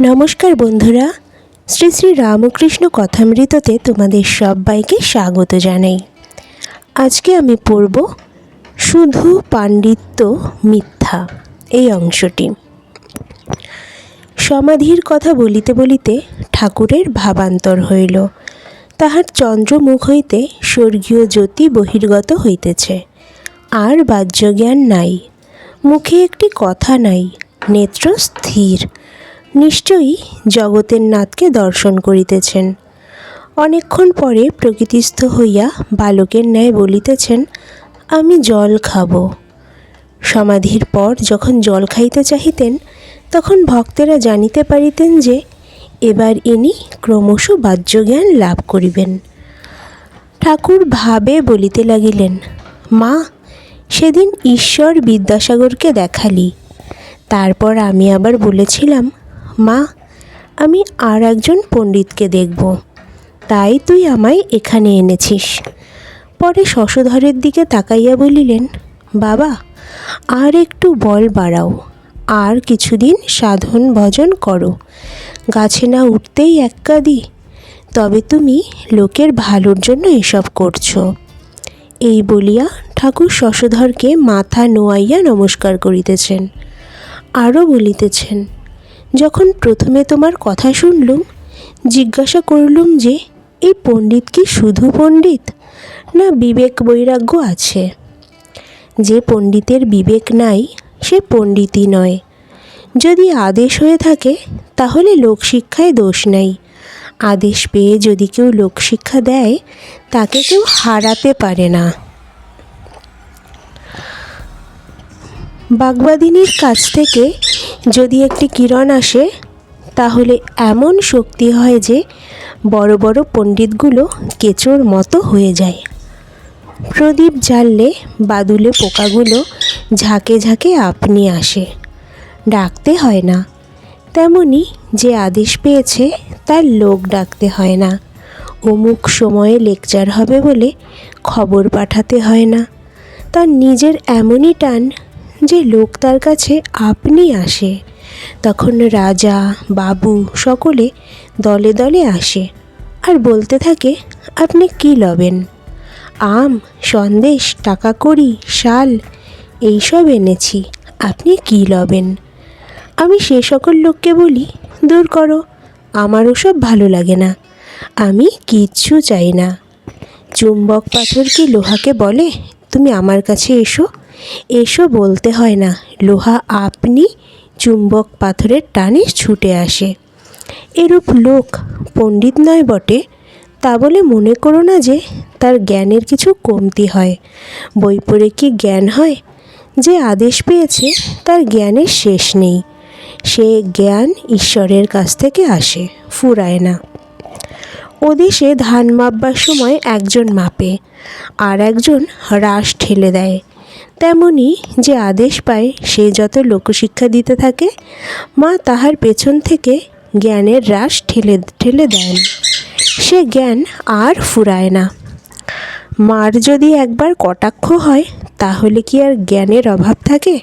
নমস্কার বন্ধুরা, শ্রী শ্রী রামকৃষ্ণ কথামৃততে তোমাদের সবাইকে স্বাগত জানাই। আজকে আমি পড়ব শুধু পাণ্ডিত্য মিথ্যা এই অংশটি। সমাধির কথা বলিতে বলিতে ঠাকুরের ভাবান্তর হইল। তাহার চন্দ্রমুখ হইতে স্বর্গীয় জ্যোতি বহির্গত হইতেছে। আর বাহ্যজ্ঞান নাই। মুখে একটি কথা নাই, নেত্র স্থির। নিশ্চয়ই জগতের নাথকে দর্শন করিতেছেন। অনেকক্ষণ পরে প্রকৃতিস্থ হইয়া বালকের ন্যায় বলিতেছেন, আমি জল খাব। সমাধির পর যখন জল খাইতে চাহিতেন, তখন ভক্তেরা জানিতে পারিতেন যে, এবার ইনি ক্রমশ বাহ্যজ্ঞান লাভ করিবেন। ঠাকুর ভাবে বলিতে লাগিলেন, মা, সেদিন ঈশ্বর বিদ্যাসাগরকে দেখালি। তারপর আমি আবার বলেছিলাম মা, আমি আর একজন পণ্ডিতকে দেখব। তাই তুই আমায় এখানে এনেছিস। পরে শশধরের দিকে তাকাইয়া বলিলেন, বাবা, আর একটু বল বাড়াও, আর কিছুদিন সাধন ভজন করো। গাছে না উঠতেই এক কাদি, তবে তুমি লোকের ভালোর জন্য এসব করছ। এই বলিয়া ঠাকুর শশধরকে মাথা নোয়াইয়া নমস্কার করিতেছেন। আরও বলিতেছেন যখন প্রথমে তোমার কথা শুনলুম, জিজ্ঞাসা করলুম যে, এই পণ্ডিত কি শুধু পণ্ডিত, না বিবেক বৈরাগ্য আছে? যে পণ্ডিতের বিবেক নাই, সে পণ্ডিতই নয়। যদি আদেশ হয়ে থাকে, তাহলে লোকশিক্ষায় দোষ নাই। আদেশ পেয়ে যদি কেউ লোকশিক্ষা দেয়, তাকে কেউ হারাতে পারে না। বাগবাদিনীর কাছ থেকে যদি একটি কিরণ আসে, তাহলে এমন শক্তি হয় যে বড় বড় পণ্ডিতগুলো কেঁচোর মতো হয়ে যায়। প্রদীপ জ্বাললে বাদুলে পোকাগুলো ঝাঁকে ঝাঁকে আপনি আসে। ডাকতে হয় না। তেমনি যে আদেশ পেয়েছে, তার লোক ডাকতে হয় না। অমুক সময়ে লেকচার হবে বলে খবর পাঠাতে হয় না। তার নিজের এমনই টান যে লোক তার কাছে আপনি আসে, তখন রাজা, বাবু সকলে দলে দলে আসে আর বলতে থাকে, আপনি কি লবেন? আম, সন্দেশ টাকা কড়ি শাল, এইসব এনেছি, আপনি কি লবেন? আমি সে সকল লোককে বলি, দূর করো আমার ওসব ভালো লাগে না, আমি কিচ্ছু চাই না। চুম্বক পাথর কি লোহাকে বলে, তুমি আমার কাছে এসো এসো বলতে হয় না, লোহা আপনি চুম্বক পাথরের টানে ছুটে আসে। এরূপ লোক পণ্ডিত নয় বটে, তা বলে মনে করো না যে তার জ্ঞানের কিছু কমতি হয়। বই পড়ে কি জ্ঞান হয়? যে আদেশ পেয়েছে, তার জ্ঞানের শেষ নেই। সে জ্ঞান ঈশ্বরের কাছ থেকে আসে, ফুরায় না। ওদেশে ধান মাপবার সময় একজন মাপে, আর একজন হ্রাস ঠেলে দেয়। তেমনি যে আদেশ পায়, সে যত লোকশিক্ষা দিতে থাকে, মা তাহার পেছন থেকে জ্ঞানের হ্রাস ঠেলে ঠেলে দেন। সে জ্ঞান আর ফুরায় না। মার যদি একবার কটাক্ষ হয়, তাহলে কি আর জ্ঞানের অভাব থাকে?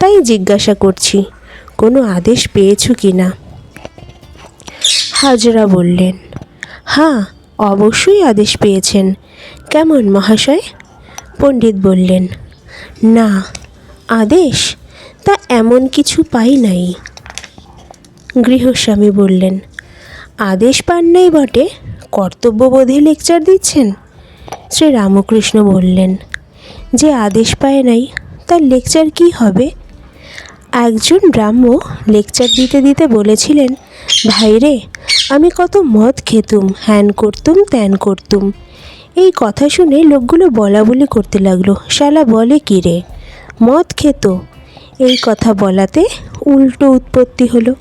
তাই জিজ্ঞাসা করছি, কোনো আদেশ পেয়েছ কি না? হাজরা বললেন হ্যাঁ অবশ্যই আদেশ পেয়েছেন। কেমন মহাশয়? পণ্ডিত বললেন না, আদেশ? তা এমন কিছু পাই নাই। গৃহস্বামী বললেন, আদেশ পান নাই বটে, কর্তব্যবোধে লেকচার দিচ্ছেন? শ্রী রামকৃষ্ণ বললেন, যে আদেশ পায় নাই, তার লেকচার কি হবে? একজন ব্রাহ্ম লেকচার দিতে দিতে বলেছিলেন, ভাইরে, আমি কত মদ খেতুম, হ্যান করতুম, ত্যান করতুম। এই কথা শুনে লোকগুলো বলা বলি করতে লাগল। শালা বলে কি রে? মদ খেত। এই কথা বলাতে উল্টো উৎপত্তি হলো।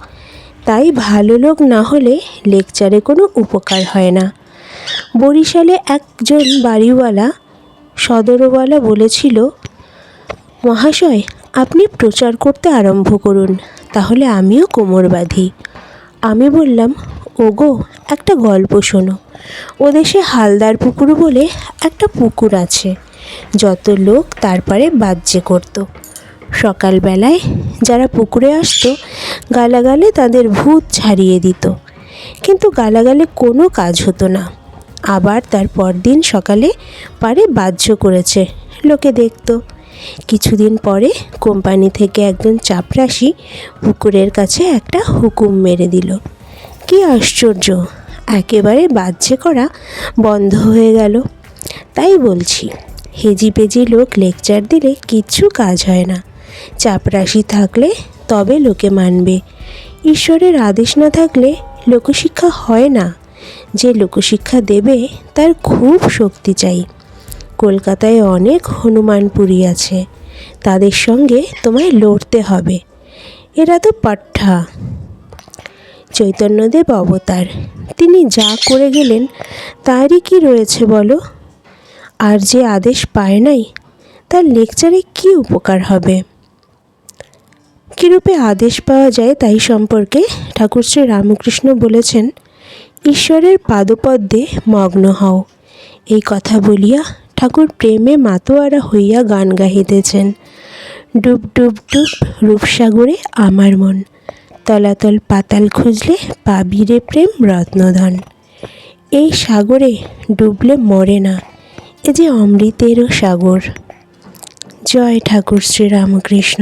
তাই ভালো লোক না হলে লেকচারে কোনো উপকার হয় না। বরিশালে একজন বাড়িওয়ালা, সদরওয়ালা বলেছিল, মহাশয়, আপনি প্রচার করতে আরম্ভ করুন, তাহলে আমিও কোমর বাঁধি আমি বললাম ওগো, একটা গল্প শোনো। ও দেশে হালদার পুকুর বলে একটা পুকুর আছে। যত লোক তারপরে বাজ্যে করত। সকালবেলায় যারা পুকুরে আসতো, গালাগালে তাদের ভূত ছাড়িয়ে দিত। কিন্তু গালাগালে কোনো কাজ হতো না। আবার তার পরদিন সকালে পারে বাহ্য করেছে, লোকে দেখত। কিছুদিন পরে কোম্পানি থেকে একজন চাপরাশি পুকুরের কাছে একটা হুকুম মেরে দিল। কি আশ্চর্য। একেবারে বাহ্যে করা বন্ধ হয়ে গেল। তাই বলছি, হেজি পেজি লোক লেকচার দিলে কিচ্ছু কাজ হয় না। চাপরাশি থাকলে তবে লোকে মানবে। ঈশ্বরের আদেশ না থাকলে লোকশিক্ষা হয় না। যে লোকশিক্ষা দেবে, তার খুব শক্তি চাই। কলকাতায় অনেক হনুমানপুরী আছে। তাদের সঙ্গে তোমায় লড়তে হবে। এরা তো পাঠা চৈতন্যদেব অবতার। তিনি যা করে গেলেন, তারই কি রয়েছে বলো? আর যে আদেশ পায় নাই, তার লেকচারে কি উপকার হবে? কীরূপে আদেশ পাওয়া যায় তাই সম্পর্কে ঠাকুর শ্রী রামকৃষ্ণ বলেছেন, ঈশ্বরের পাদপদ্মে মগ্ন হও। এই কথা বলিয়া ঠাকুর প্রেমে মাতোয়ারা হইয়া গান গাহিতেছেন। ডুব ডুব ডুব রূপসাগরে আমার মন। তলাতল পাতাল খুঁজলে পাবি রে প্রেম রত্নধন। এই সাগরে ডুবলে মরে না, এ যে অমৃতেরও সাগর। জয় ঠাকুর শ্রী রামকৃষ্ণ